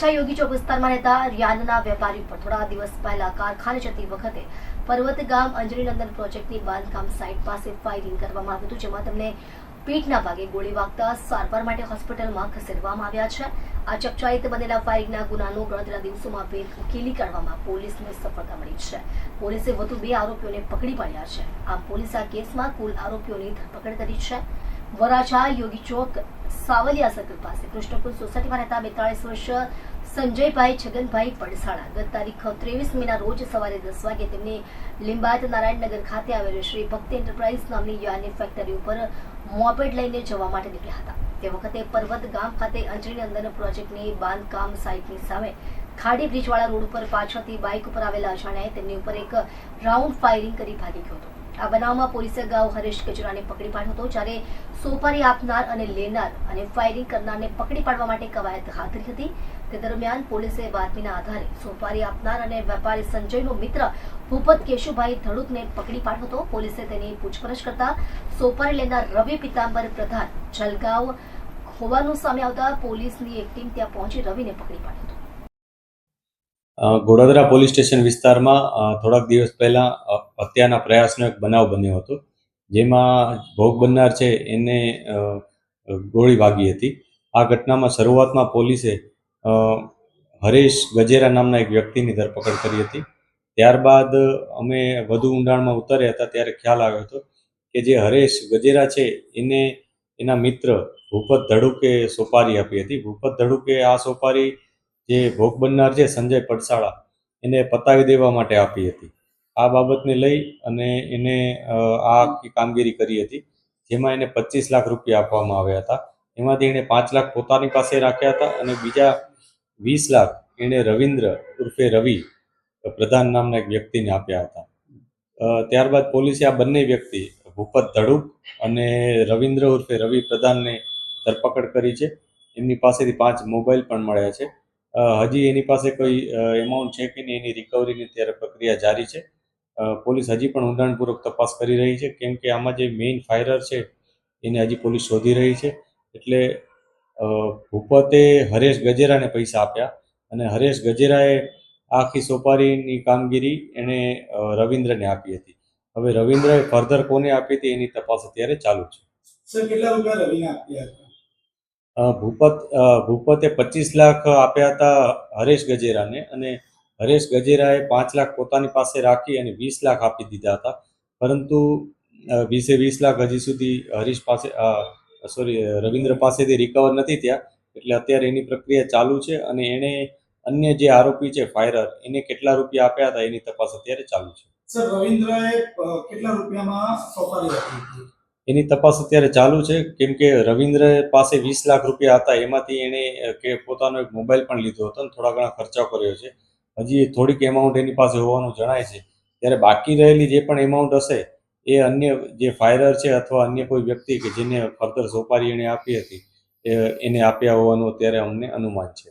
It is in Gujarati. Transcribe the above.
વરાછા યોગી ચોક વિસ્તારમાં રહેતા રિયાનના વેપારી પર થોડા દિવસ પહેલા કારખાને જતી વખતે પર્વત ગામ અંજલીનંદન પ્રોજેક્ટની બાંધકામ સાઇટ પાસે ફાયરિંગ કરવામાં આવ્યું હતું, જેમાં તેમને પીઠના ભાગે ગોળી વાગતા સારવાર માટે હોસ્પિટલમાં ખસેડવામાં આવ્યા છે. આ ચકચારિત બનેલા ફાયરિંગના ગુનાનો ગણતરીના દિવસોમાં ભેદ ઉકેલી કાઢવામાં પોલીસને સફળતા મળી છે. પોલીસે વધુ બે આરોપીઓને પકડી પાડ્યા છે. આમ પોલીસ આ કેસમાં કુલ આરોપીઓની ધરપકડ કરી છે. વરાછા યોગી ચોક સાવલિયા સર્કલ પાસે કૃષ્ણપુર સોસાયટીમાં રહેતા બેતાળીસ વર્ષ સંજયભાઈ છગનભાઈ પડસાળા ગત તારીખ ત્રેવીસ મેના રોજ સવારે દસ વાગે તેમની લિંબાયત નારાયણનગર ખાતે આવેલી શ્રી ભક્તિ એન્ટરપ્રાઇઝ નામની યાની ફેક્ટરી ઉપર મોપેડ લઈને જવા માટે નીકળ્યા હતા. તે વખતે પર્વત ગામ ખાતે અંજળી અંદર પ્રોજેક્ટની બાંધકામ સાઇટની સામે ખાડી બ્રિજવાળા રોડ ઉપર પાછળથી બાઇક ઉપર આવેલા અજાણ્યાએ તેમની ઉપર એક રાઉન્ડ ફાયરિંગ કરી ભાગી ગયો હતો. આ બનાવમાં પોલીસે અગાઉ હરેશ ગજરાને પકડી પાડ્યો હતો, જ્યારે સોપારી આપનાર અને લેનાર અને ફાયરિંગ કરનારને પકડી પાડવા માટે કવાયત હાથ ધરી હતી. તે દરમિયાન પોલીસે બાતમીના આધારે સોપારી આપનાર અને વેપારી સંજયનો મિત્ર ભૂપત કેશુભાઈ ધડુકને પકડી પાડ્યો હતો. પોલીસે તેની પૂછપરછ કરતા સોપારી લેનાર રવિ પિતાંબર પ્રધાન જલગાંવ હોવાનું સામે આવતા પોલીસની એક ટીમ ત્યાં પહોંચી રવિને પકડી પાડ્યો ગોડાદરા પોલીસ સ્ટેશન વિસ્તારમાં થોડાક દિવસ પહેલા હત્યાના પ્રયાસનો એક બનાવ બન્યો હતો, જેમાં ભોગ બનનાર છે એને ગોળી વાગી હતી. આ ઘટનામાં શરૂઆતમાં પોલીસે હરેશ ગજેરા નામના એક વ્યક્તિની ધરપકડ કરી હતી. ત્યારબાદ અમે વધુ ઊંડાણમાં ઉતર્યા હતા, ત્યારે ખ્યાલ આવ્યો હતો કે જે હરેશ ગજેરા છે, એને એના મિત્ર ભૂપત ધડુકે સોપારી આપી હતી. ભૂપત ધડુકે આ સોપારી જે ભોગ બનનાર છે સંજય પડસાળા, એને પતાવી દેવા માટે આપી હતી. આ બાબતને લઈ અને એને આ કામગીરી કરી હતી, જેમાં એને પચીસ લાખ રૂપિયા આપવામાં આવ્યા હતા. એમાંથી એણે પાંચ લાખ પોતાની પાસે રાખ્યા હતા અને બીજા વીસ લાખ એણે રવિન્દ્ર ઉર્ફે રવિ પ્રધાન નામના એક વ્યક્તિને આપ્યા હતા. ત્યારબાદ પોલીસે આ બંને વ્યક્તિ, ભૂપત ધડુક અને રવિન્દ્ર ઉર્ફે રવિ પ્રધાનને ધરપકડ કરી છે. એમની પાસેથી પાંચ મોબાઈલ પણ મળ્યા છે. હજી એની પાસે કોઈ એમાઉન્ટ છે કે નહીં એની રિકવરીની અત્યારે પ્રક્રિયા જારી છે. પોલીસ હજી પણ ઊંડાણપૂર્વક તપાસ કરી રહી છે, કેમ કે આમાં જે મેઇન ફાયરર છે, એને હજી પોલીસ શોધી રહી છે. એટલે ભૂપતે હરેશ ગજેરાને પૈસા આપ્યા અને હરેશ ગજેરાએ આખી સોપારીની કામગીરી એણે રવિન્દ્રને આપી હતી. હવે રવિન્દ્રએ ફર્ધર કોને આપી હતી એની તપાસ અત્યારે ચાલુ છે. સર, કેટલા રૂપિયા રવિને આપ્યા ભૂપત ભૂપતે પચીસ લાખ આપ્યા હતા હરેશ ગજેરાને અને હરેશ ગજેરાએ પાંચ લાખ પોતાની પાસે રાખી અને વીસ લાખ આપી દીધા હતા. પરંતુ વીસે વીસ લાખ હજી સુધી હરીશ પાસે સોરી રવિન્દ્ર પાસેથી રિકવર નથી થયા. એટલે અત્યારે એની પ્રક્રિયા ચાલુ છે અને એણે અન્ય જે આરોપી છે ફાયરર એને કેટલા રૂપિયા આપ્યા હતા એની તપાસ અત્યારે ચાલુ છે. સર, રવિન્દ્રએ કેટલા રૂપિયામાં સોપારી આપી હતી? એની તપાસ અત્યારે ચાલુ છે. કેમ કે રવિન્દ્ર પાસે વીસ લાખ રૂપિયા હતા. એમાંથી એણે કે પોતાનો એક મોબાઈલ પણ લીધો હતો અને થોડા ઘણા ખર્ચા કર્યો છે. હજી થોડીક એમાઉન્ટ એની પાસે હોવાનું જણાય છે. ત્યારે બાકી રહેલી જે પણ એમાઉન્ટ હશે, એ અન્ય જે ફાયરર છે અથવા અન્ય કોઈ વ્યક્તિ કે જેને ફર્ધર સોપારી એણે આપી હતી એને આપ્યા હોવાનું અત્યારે અમને અનુમાન છે.